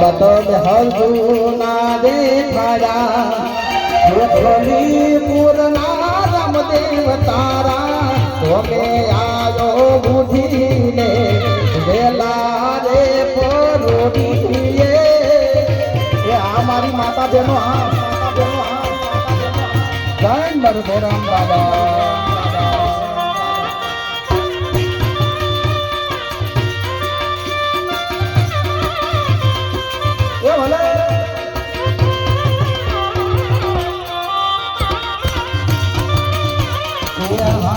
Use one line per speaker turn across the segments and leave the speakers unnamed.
બાબા તો ना દેખાયા. જોખલી પૂરના રામદેવ તારા તમે આયો બુધીને વેલા રે પરોડીએ એ આ મારી માતા બેનો આ માતા બેનો આ બાબા.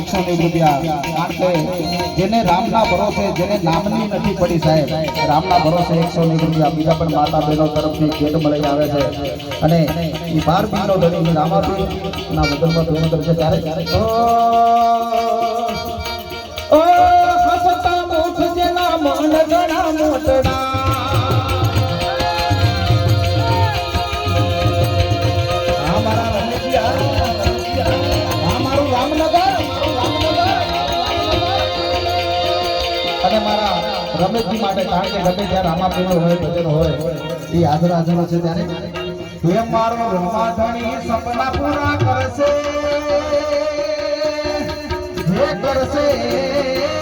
એકસો ને રૂપિયા કારણ કે જેને રામના ભરોસે, જેને નામની નથી પડી સાહેબ, રામના ભરોસે એકસો ને રૂપિયા. બીજા પણ માતા બહેનો તરફથી ભેટ મળી આવે છે. અને એ બાર બીનો ધણી રામાપીર ના વતનમાં ધોરણ ત્યારે. જેના મન ગણા મોટડા અને મારા રમેશજી માટે, કારણ કે ગમે ત્યાં રામાપીર હોય, ભજન હોય, એ હાજર હાજર છે ત્યારે. હે મારો રમાધણી સપના પૂરા કરશે. કરશે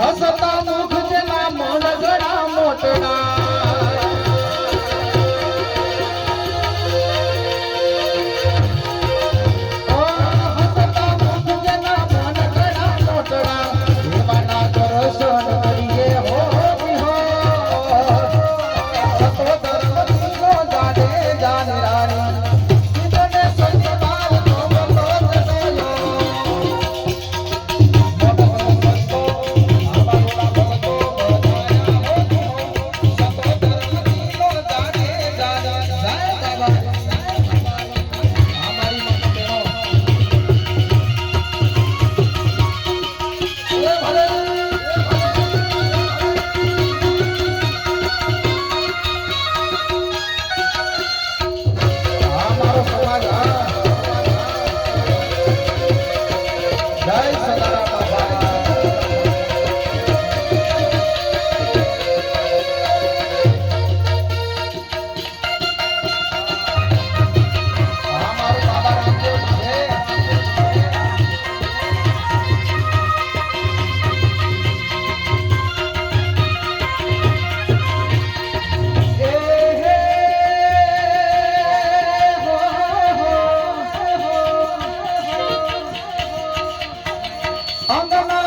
हसता Anda na.